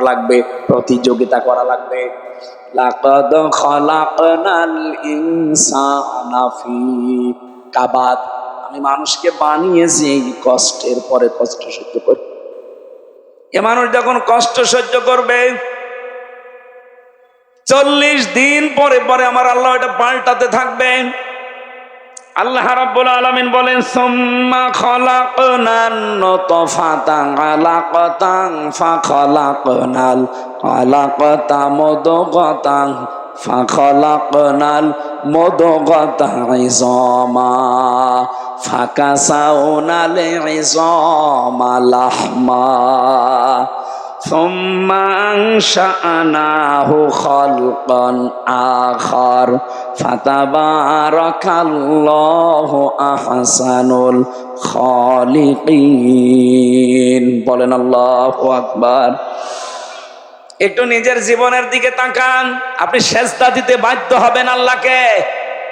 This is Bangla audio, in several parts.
লাগবে, প্রতিযোগিতা করা লাগবে। কাবাদ। আমি মানুষকে বানিয়েছি কষ্টের পরে কষ্ট সহ্য করে। এ মানুষ যখন কষ্ট সহ্য করবে, চল্লিশ দিন পরে পরে আমার আল্লাহ এটা পাল্টাতে থাকবে আল্লাহ রাব্বুল আলামিন বলেন, সুম্মা খালাকনান নুতফাতান আলাকাতান ফাখালাকনাল আলাকাতা মুদগাতান ফাখালাকনাল মুদগাতা ইজামা ফাকাসাউনাল ইজামা লাহমা। ثم أنشأناه خلقا آخر فتبارك الله أحسن الخالقين বলেন আল্লাহু আকবার একটু নিজের জীবনের দিকে তাকান আপনি সেজদা দিতে বাধ্য হবেন আল্লাহকে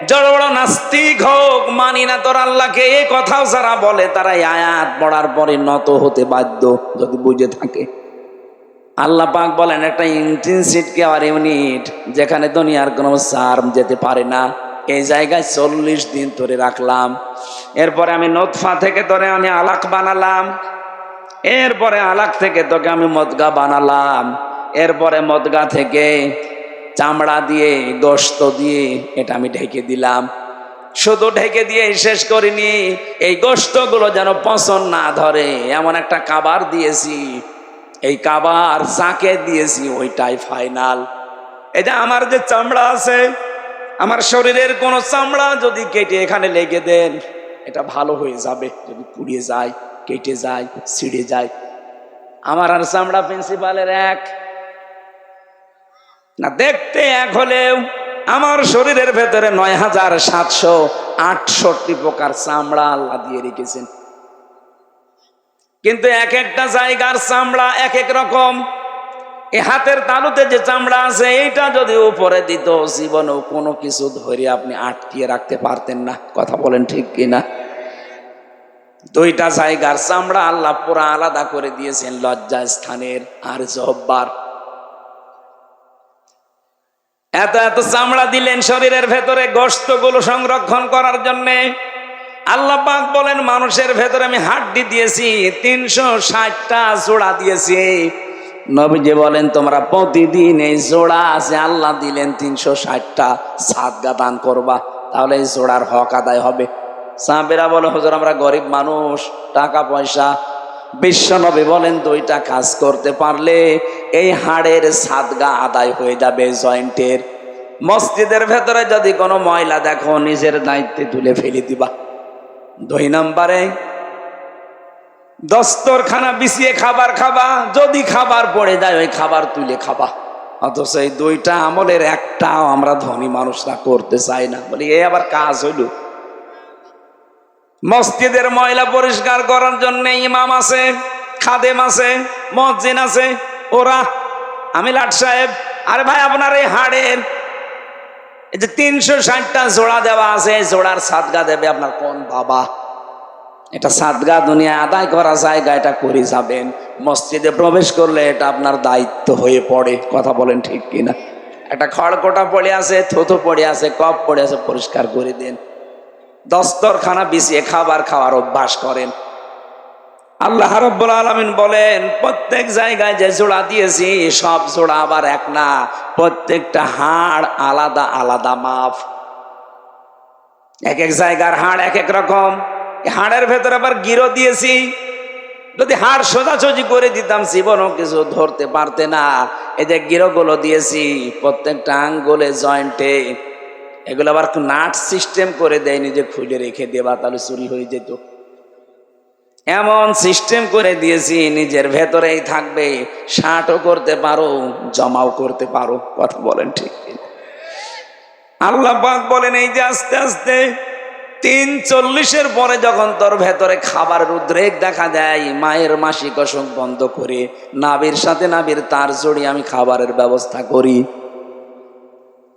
জড় বড় নাস্তিক হোক মানি না তোর আল্লাহকে এই কথাও যারা বলে তারা এই আয়াত পড়ার পরে নত হতে বাধ্য যদি বুঝে থাকে আল্লাহ পাক বলেন, একটা ইন্টেনসিট কেয়ার ইউনিট যেখানে দুনিয়ার কোনো সার্ম যেতে পারে না। এই জায়গায় চল্লিশ দিন ধরে রাখলাম। এরপরে আমি নোৎফা থেকে ধরে আমি আলাক বানালাম। এরপরে আলাক থেকে তোকে আমি মদগা বানালাম। এরপরে মদগা থেকে চামড়া দিয়ে, গোস্ত দিয়ে এটা আমি ঢেকে দিলাম। শুধু ঢেকে দিয়ে শেষ করিনি, এই গোস্তগুলো যেন পছন্দ না ধরে, এমন একটা কাবার দিয়েছি। এই কাবার চাকে দিয়েছি ওইটাই ফাইনাল এটা আমার যে চামড়া আছে, আমার শরীরের কোন চামড়া যদি কেটে এখানে লেগে দেন, এটা ভালো হয়ে যাবে। যদি পুড়িয়ে যায়, কেটে যায়, ছিঁড়ে যায়। আমার আর চামড়া প্রিন্সিপালের এক। না, দেখতে এক হলেও আমার শরীরের ভেতরে নয় হাজার সাতশো আটষট্টি প্রকার চামড়া আল্লাহ দিয়ে রেখেছেন। কিন্তু এক একটা জায়গার চামড়া এক এক রকম। এ হাতের তালুতে যে চামড়া আছে, এইটা যদি উপরে দিত, জীবনেও কোনো কিছু ধরে আপনি আটকিয়ে রাখতে পারতেন না। কথা বলেন ঠিক কিনা? দুইটা জায়গার চামড়া আল্লাহ পুরা আলাদা করে দিয়েছেন, লজ্জা স্থানের আর জব্বার। এত এত চামড়া দিলেন শরীরের ভেতরে গোস্তগুলো সংরক্ষণ করার জন্যে। আল্লাহ পাক বলেন, মানুষের ভেতরে আমি হাড্ডি দিয়েছি, তিনশো ষাটটা জোড়া দিয়েছি। নবীজি বলেন, তোমরা প্রতিদিন এই জোড়া আছে আল্লাহ দিলেন তিনশো ষাটটা সাদগা দান করবা, তাহলে এই জোড়ার হক আদায় হবে। সাহাবেরা বলে, হুজুর, আমরা গরিব মানুষ, টাকা পয়সা। বিশ্বনবী বলেন, দুইটা কাজ করতে পারলে এই হাড়ের সাদগা আদায় হয়ে যাবে জয়েন্টের। মসজিদের ভেতরে যদি কোনো ময়লা দেখো, নিজের দায়িত্বে তুলে ফেলে দিবা। দুই নম্বরে, দস্তরখানা বিছিয়ে খাবার খাবা, যদি খাবার পড়ে যায় ওই খাবার তুলে খাবা। অথচ এই দুইটা আমলের একটাও আমরা ধনী মানুষরা করতে চাই না। বলি, এ আবার কাজ হইল? মসজিদের ময়লা পরিষ্কার করার জন্য ইমাম আছে, খাদেম আছে, মসজিদ আছে। ওরা, আমি লাট সাহেব, আরে ভাই, আপনার এই হাড়ের যে তিনশো ষাটটা জোড়া দেওয়া আছে জোড়ার সাদগা দেবে আপনার কোন বাবা? এটা সাদগা দুনিয়া আদায় করা জায়গা, এটা করে যাবেন। মসজিদে প্রবেশ করলে এটা আপনার দায়িত্ব হয়ে পড়ে, কথা বলেন ঠিক কিনা? একটা খড়কোটা পড়ে আছে, থুথু পড়ে আছে, কপ পড়ে আছে, পরিষ্কার করে দেন। দস্তরখানা বিছিয়ে খাবার খাওয়ার অভ্যাস করেন। আল্লাহ রব্বুল আলমিন বলেন, প্রত্যেক জায়গায় যে জোড়া দিয়েছি, সব জোড়া আবার এক না। প্রত্যেকটা হাড় আলাদা আলাদা মাপ। এক এক জায়গার হাড় এক এক রকম। হাড়ের ভেতরে আবার গিরো দিয়েছি। যদি হাড় সোজাসুজি করে দিতাম, জীবনও কিছু ধরতে পারতে না। এই যে গিরোগুলো দিয়েছি, প্রত্যেকটা আঙ্গুলে, জয়েন্টে, এগুলো আবার নাট সিস্টেম করে দেয়নি যে খুলে রেখে দেবা, তাহলে চুরি হয়ে যেত। এমন সিস্টেম করে দিয়েছি, নিজের ভেতরেই থাকবে, শার্টও করতে পারো, জমাও করতে পারো, কথা বলেন ঠিক আল্লাহ পাক বলেন, এই যে আস্তে আস্তে তিন চল্লিশের পরে যখন তোর ভেতরে খাবার উদ্রেক দেখা দেয়, মায়ের মাসিক অসুখ বন্ধ করে নাবির সাথে নাবির তার জড়িয়ে আমি খাবারের ব্যবস্থা করি।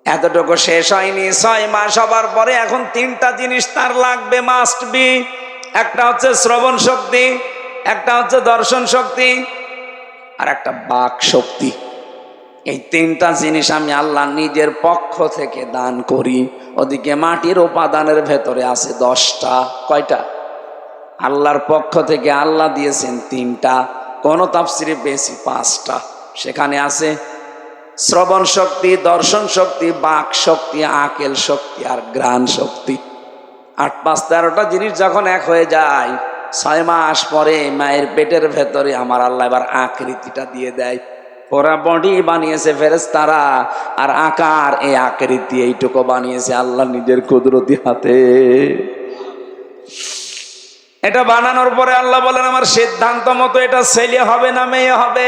এতটুকু শেষ হয়নি, ছয় মাস হবার পরে এখন তিনটা জিনিস তার লাগবে মাস্ট বি একটা হচ্ছে শ্রবণ শক্তি, একটা হচ্ছে দর্শন শক্তি, আর একটা বাক শক্তি। এই তিনটা জিনিস আমি আল্লাহ নিজের পক্ষ থেকে দান করি। ওদিকে মাটির উপাদানের ভেতরে আছে দশটা, কয়টা? আল্লাহর পক্ষ থেকে আল্লাহ দিয়েছেন তিনটা, কোন তাফসিরে পেয়েছি পাঁচটা। সেখানে আছে শ্রবণ শক্তি, দর্শন শক্তি, বাক শক্তি, আকেল শক্তি, আর গ্রাণ শক্তি। আট পাঁচ তেরোটা জিনিস যখন এক হয়ে যায়, ছয় মাস পরে মায়ের পেটের ভেতরে আমার আল্লাহ এবার আকৃতিটা দিয়ে দেয়। ওরা বডি বানিয়েছে ফেরেস্তারা আর আকার এই আকৃতি এইটুকু বানিয়েছে আল্লাহ নিজের কুদরতি হাতে। এটা বানানোর পরে আল্লাহ বলেন, আমার সিদ্ধান্ত মতো এটা ছেলে হবে না মেয়ে হবে?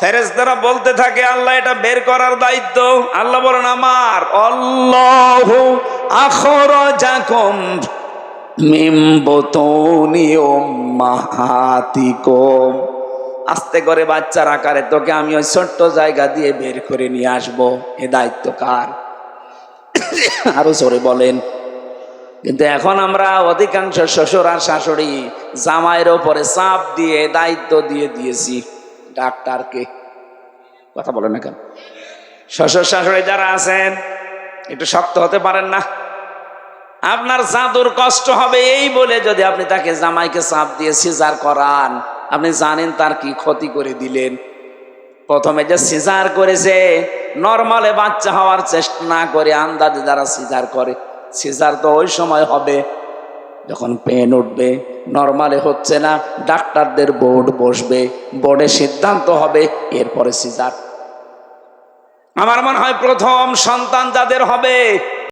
ফেরেশতারা বলতে থাকে, আল্লাহ, এটা বের করার দায়িত্ব। আল্লাহ বলেন, আমার। আল্লাহ আখরাজাকুম মিম বুতুনি আস্তে করে বাচ্চার আকারে, তোকে আমি ওই ছোট্ট জায়গা দিয়ে বের করে নিয়ে আসব। এ দায়িত্ব কার? আরও জোরে বলেন, কিন্তু এখন আমরা অধিকাংশ শ্বশুর আর শাশুড়ি জামাইয়ের ওপরে চাপ দিয়ে, দায়িত্ব দিয়ে দিয়েছি। ডাক্তারকে। কথা বলেন না কেন? শ্বশুর শাশুড়ি যারা আছেন, একটু শক্ত হতে পারেন না। আপনার জাদুর কষ্ট হবে এই বলে যদি আপনি তাকে জামাইকে চাপ দিয়ে সিজার করান, আপনি জানেন তার কি ক্ষতি করে দিলেন। প্রথমে যে সিজার করেছে, নর্মালে বাচ্চা হওয়ার চেষ্টা না করে আন্দাজে যারা সিজার করে, সিজার তো ওই সময় হবে, যখন পেন উঠবে নর্মালে হচ্ছে না, ডাক্তারদের বোর্ড বসবে বোর্ডে সিদ্ধান্ত হবে, এরপরে সিজার। আমার মনে হয় প্রথম সন্তান যাদের হবে